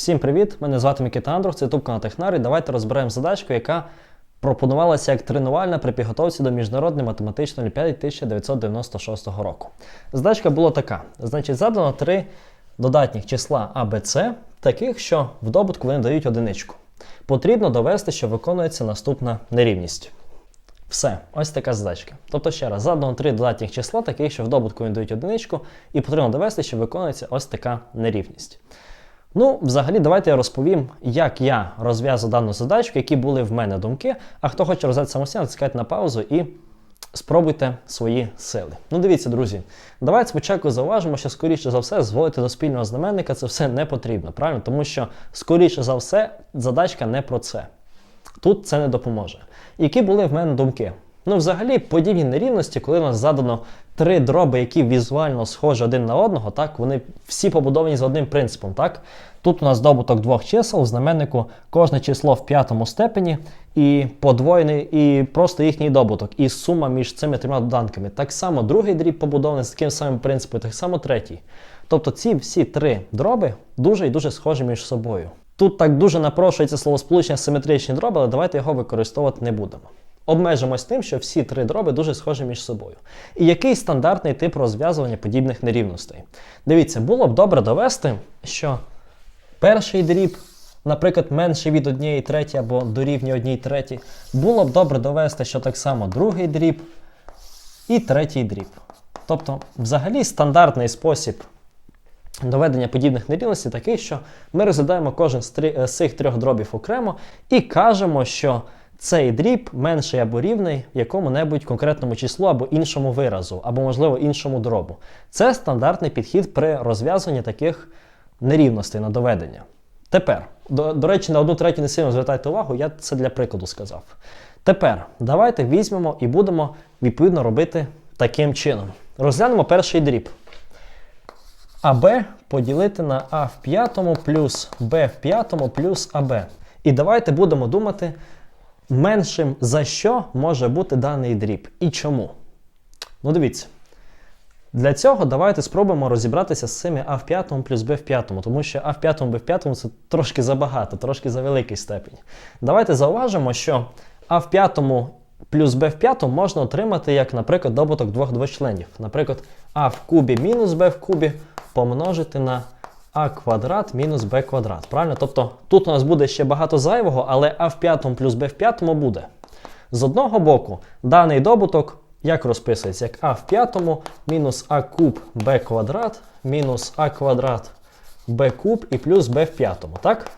Всім привіт! Мене звати Микита Андров, це YouTube канал Технарі. Давайте розберемо задачку, яка пропонувалася як тренувальна при підготовці до міжнародної математичної олімпіади 1996 року. Задачка була така: значить, задано три додатніх числа А, Б, С, таких, що в добутку вони дають одиничку. Потрібно довести, що виконується наступна нерівність. Все, ось така задачка. Тобто, ще раз, задано три додатніх числа, таких, що в добутку вони дають одиничку, і потрібно довести, що виконується ось така нерівність. Ну, взагалі, давайте я розповім, як я розв'язав дану задачку, які були в мене думки. А хто хоче розв'язати самостійно, натискайте на паузу і спробуйте свої сили. Ну, дивіться, друзі, давайте спочатку зауважимо, що, скоріше за все, зводити до спільного знаменника це все не потрібно, правильно? Тому що, скоріше за все, задачка не про це. Тут це не допоможе. Які були в мене думки? Ну, взагалі, подібні нерівності, коли у нас задано три дроби, які візуально схожі один на одного, так, вони всі побудовані за одним принципом. так? Тут у нас добуток двох чисел, в знаменнику кожне число в п'ятому степені і подвоєний, і просто їхній добуток, і сума між цими трьома доданками. Так само другий дріб побудований з таким самим принципом, так само третій. Тобто ці всі три дроби дуже і дуже схожі між собою. Тут так дуже напрошується словосполучення симетричні дроби, але давайте його використовувати не будемо. Обмежимось тим, що всі три дроби дуже схожі між собою. І який стандартний тип розв'язування подібних нерівностей? Дивіться, було б добре довести, що перший дріб, наприклад, менший від однієї треті або дорівнює одній треті, було б добре довести, що так само другий дріб і третій дріб. Тобто, взагалі, стандартний спосіб доведення подібних нерівностей такий, що ми розглядаємо кожен з, три, з цих трьох дробів окремо і кажемо, що цей дріб менший або рівний якому-небудь конкретному числу або іншому виразу, або, можливо, іншому дробу. Це стандартний підхід при розв'язанні таких нерівностей на доведення. Тепер, до, до речі, на одну третю не сильно звертайте увагу, я це для прикладу сказав. Тепер давайте візьмемо і будемо відповідно робити таким чином. Розглянемо перший дріб. АБ поділити на А в п'ятому плюс Б в п'ятому плюс АБ. І давайте будемо думати, меншим за що може бути даний дріб і чому. Ну, дивіться. Для цього давайте спробуємо розібратися з цими А в п'ятому плюс Б в п'ятому, тому що А в п'ятому Б в п'ятому це трошки забагато, трошки за великий степень. Давайте зауважимо, що А в п'ятому плюс Б в п'ятому можна отримати як, наприклад, добуток двох двочленів. Наприклад, А в кубі мінус Б в кубі помножити на а квадрат мінус b квадрат. Правильно? Тобто тут у нас буде ще багато зайвого, але а в п'ятому плюс b в п'ятому буде. З одного боку, даний добуток як розписується? Як а в п'ятому мінус а куб b квадрат мінус а квадрат b куб і плюс b в п'ятому. так?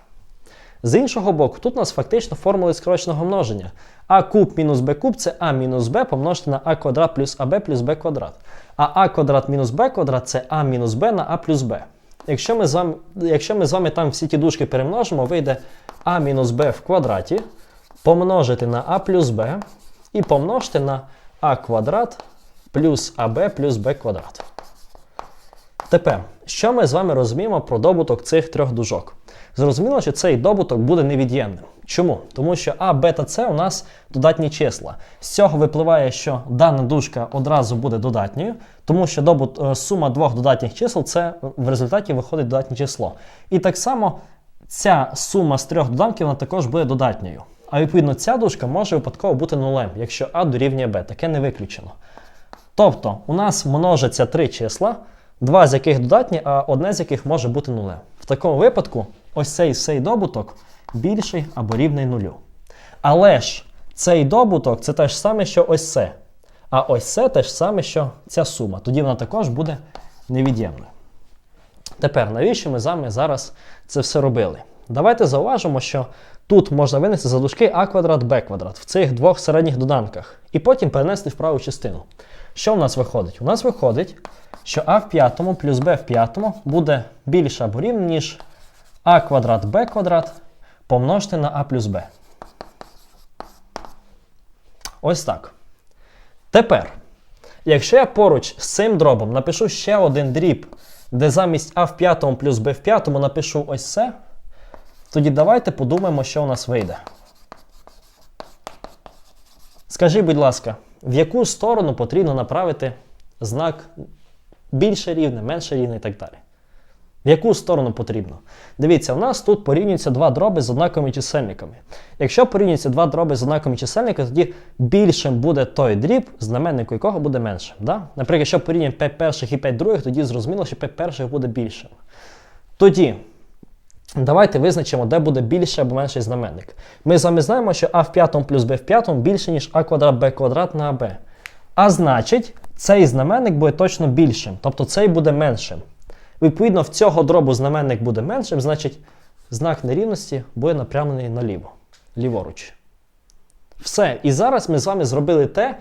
З іншого боку, тут у нас фактично формули скороченого множення. А куб мінус b куб це а мінус b помножити на а квадрат плюс аб плюс b квадрат. А а квадрат мінус b квадрат це а мінус b на а плюс b. Якщо ми з вами якщо ми з вами там всі ті дужки перемножимо, вийде а мінус b в квадраті помножити на а плюс b і помножити на а квадрат плюс аб плюс b квадрат. Тепер, що ми з вами розуміємо про добуток цих трьох дужок? Зрозуміло, що цей добуток буде невід'ємним. Чому? Тому що А, Б та С у нас додатні числа. З цього випливає, що дана дужка одразу буде додатньою, тому що добут, е, сума двох додатніх чисел це в результаті виходить додатнє число. І так само ця сума з трьох доданків вона також буде додатньою. А відповідно, ця дужка може випадково бути нулем, якщо А дорівнює Б. Таке не виключено. Тобто, у нас множаться три числа, два з яких додатні, а одне з яких може бути нулем. В такому випадку, ось цей цей добуток більший або рівний нулю. Але ж цей добуток це те ж саме, що ось це. А ось це те ж саме, що ця сума. Тоді вона також буде невід'ємною. Тепер, навіщо ми з вами зараз це все робили? Давайте зауважимо, що тут можна винести за дужки а квадрат, б квадрат в цих двох середніх доданках. І потім перенести в праву частину. Що в нас виходить? У нас виходить, що а в п'ятому плюс b в п'ятому буде більше або рівне, ніж а квадрат b квадрат помножити на а плюс b. Ось так. Тепер, якщо я поруч з цим дробом напишу ще один дріб, де замість а в п'ятому плюс b в п'ятому напишу ось це, тоді давайте подумаємо, що у нас вийде. Скажи, будь ласка, в яку сторону потрібно направити знак більше рівне, менше рівне і так далі? В яку сторону потрібно? Дивіться, у нас тут порівнюються два дроби з однаковими чисельниками. Якщо порівнюються два дроби з однаковими чисельниками, тоді більшим буде той дріб, знаменнику якого буде меншим. Да? Наприклад, якщо порівнюємо 5 перших і 5 других, тоді зрозуміло, що 5 перших буде більшим. Тоді давайте визначимо, де буде більший або менший знаменник. Ми з вами знаємо, що а в п'ятому плюс b в п'ятому більше, ніж а квадрат b квадрат на аб. А значить, цей знаменник буде точно більшим, тобто цей буде меншим. Відповідно, в цього дробу знаменник буде меншим, значить знак нерівності буде напрямлений наліво, ліворуч. Все. І зараз ми з вами зробили те,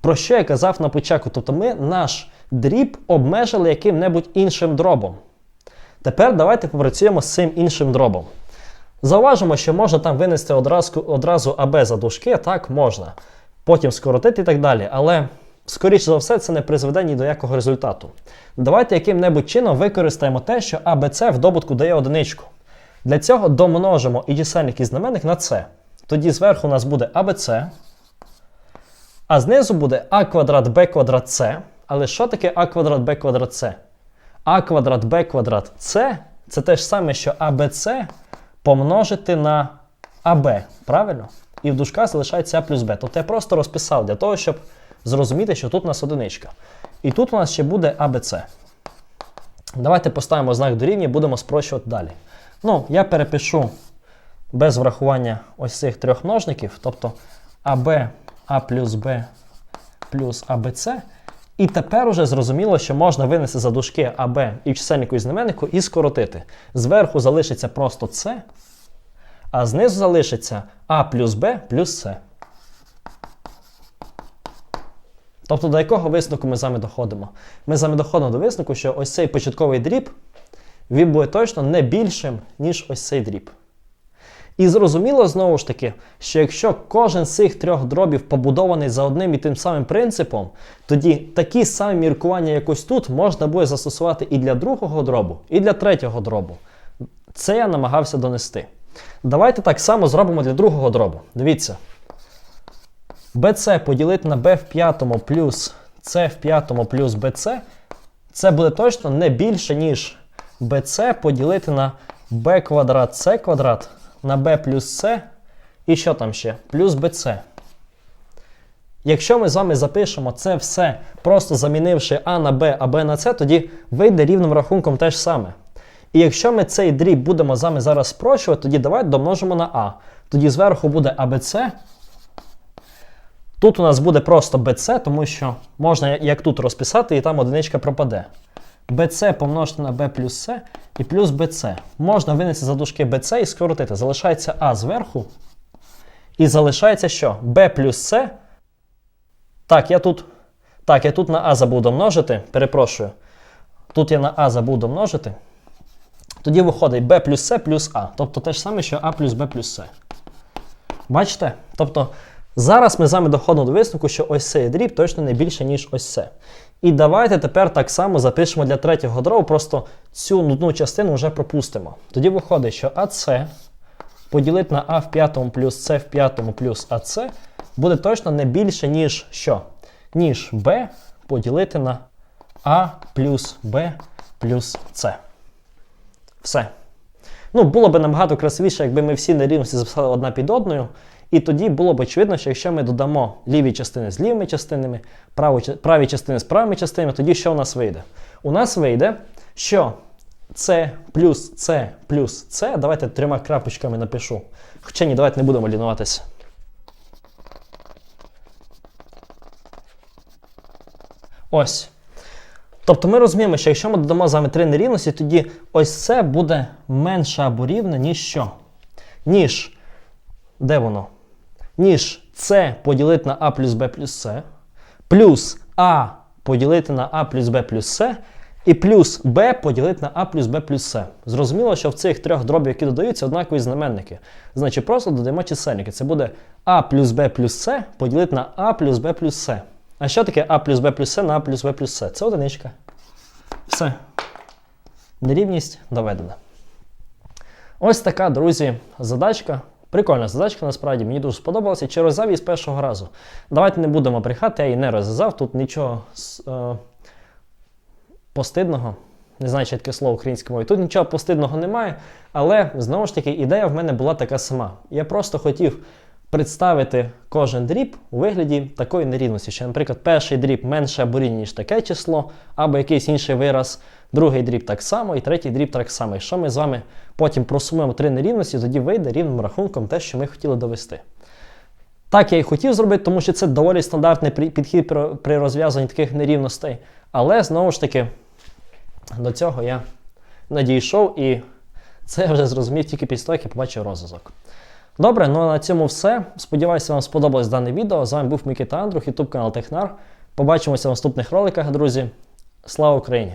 про що я казав на початку. Тобто ми наш дріб обмежили яким-небудь іншим дробом. Тепер давайте попрацюємо з цим іншим дробом. Зауважимо, що можна там винести одразу, одразу АБ за дужки, так можна. Потім скоротити і так далі. Але, скоріше за все, це не призведе ні до якого результату. Давайте яким-небудь чином використаємо те, що АБЦ в добутку дає одиничку. Для цього домножимо і чисельник і знаменник на С. Тоді зверху у нас буде АБЦ, а знизу буде А квадрат Б квадрат С. Але що таке А квадрат Б квадрат С? А квадрат Б квадрат С це те ж саме, що АБЦ помножити на АБ. Правильно? І в дужках залишається А плюс Б. Тобто я просто розписав для того, щоб зрозуміти, що тут у нас одиничка. І тут у нас ще буде АБЦ. Давайте поставимо знак дорівнює, будемо спрощувати далі. Ну, я перепишу без врахування ось цих трьох множників, тобто АБ, А плюс Б плюс АБЦ. І тепер уже зрозуміло, що можна винести за дужки АБ і чисельнику і знаменнику і скоротити. Зверху залишиться просто С, а знизу залишиться А плюс Б плюс С. Тобто до якого висновку ми з вами доходимо? Ми з вами доходимо до висновку, що ось цей початковий дріб він буде точно не більшим, ніж ось цей дріб. І зрозуміло знову ж таки, що якщо кожен з цих трьох дробів побудований за одним і тим самим принципом, тоді такі самі міркування, як ось тут, можна буде застосувати і для другого дробу, і для третього дробу. Це я намагався донести. Давайте так само зробимо для другого дробу. Дивіться. BC поділити на b в п'ятому плюс c в п'ятому плюс bc, це буде точно не більше, ніж bc поділити на b квадрат c квадрат на b плюс c і що там ще? Плюс bc. Якщо ми з вами запишемо це все, просто замінивши а на b, а b на c, тоді вийде рівним рахунком те ж саме. І якщо ми цей дріб будемо з вами зараз спрощувати, тоді давайте домножимо на а. Тоді зверху буде abc. Тут у нас буде просто BC, тому що можна як тут розписати, і там одиничка пропаде. BC помножити на B плюс C і плюс BC. Можна винести за дужки BC і скоротити. Залишається А зверху. І залишається що? B плюс C. Так, я тут так, я тут на А забув домножити. Перепрошую. Тут я на А забув домножити. Тоді виходить B плюс C плюс А. Тобто те ж саме, що А плюс B плюс C. Бачите? Тобто. Зараз ми з вами доходимо до висновку, що ось цей дріб точно не більше, ніж ось це. І давайте тепер так само запишемо для третього дробу, просто цю нудну частину вже пропустимо. Тоді виходить, що АС поділити на А в п'ятому плюс С в п'ятому плюс АС буде точно не більше, ніж що? Ніж Б поділити на А плюс Б плюс С. Все. Ну, було б набагато красивіше, якби ми всі нерівності записали одна під одною. І тоді було б очевидно, що якщо ми додамо ліві частини з лівими частинами, праві, частини з правими частинами, тоді що у нас вийде? У нас вийде, що С плюс С плюс С, давайте трьома крапочками напишу. Хоча ні, давайте не будемо лінуватися. Ось. Тобто ми розуміємо, що якщо ми додамо з вами три нерівності, тоді ось це буде менше або рівне, ніж що? Ніж. Де воно? Ніж С поділити на А плюс Б плюс С, плюс А поділити на А плюс Б плюс С, і плюс Б поділити на А плюс Б плюс С. Зрозуміло, що в цих трьох дробів, які додаються, однакові знаменники. Значить, просто додаємо чисельники. Це буде А плюс Б плюс С поділити на А плюс Б плюс С. А що таке А плюс Б плюс С на А плюс Б плюс С? Це одиничка. Все. Нерівність доведена. Ось така, друзі, задачка. Прикольна задачка, насправді, мені дуже сподобалася. Чи розв'язав її з першого разу? Давайте не будемо брехати, я її не розв'язав. Тут нічого е, постидного Не знаю, чи таке слово українською мовою. Тут нічого постидного немає, але знову ж таки ідея в мене була така сама. Я просто хотів представити кожен дріб у вигляді такої нерівності, що, наприклад, перший дріб менше або рівніше, ніж таке число, або якийсь інший вираз, другий дріб так само, і третій дріб так само. Якщо ми з вами потім просумуємо три нерівності, тоді вийде рівним рахунком те, що ми хотіли довести. Так я і хотів зробити, тому що це доволі стандартний підхід при, розв'язанні таких нерівностей. Але знову ж таки, до цього я надійшов і це вже зрозумів тільки після того, як я побачив розв'язок. Добре, ну а на цьому все. Сподіваюся, вам сподобалось дане відео. З вами був Микита Андрух, ютуб канал Технар. Побачимося в наступних роликах, друзі. Слава Україні!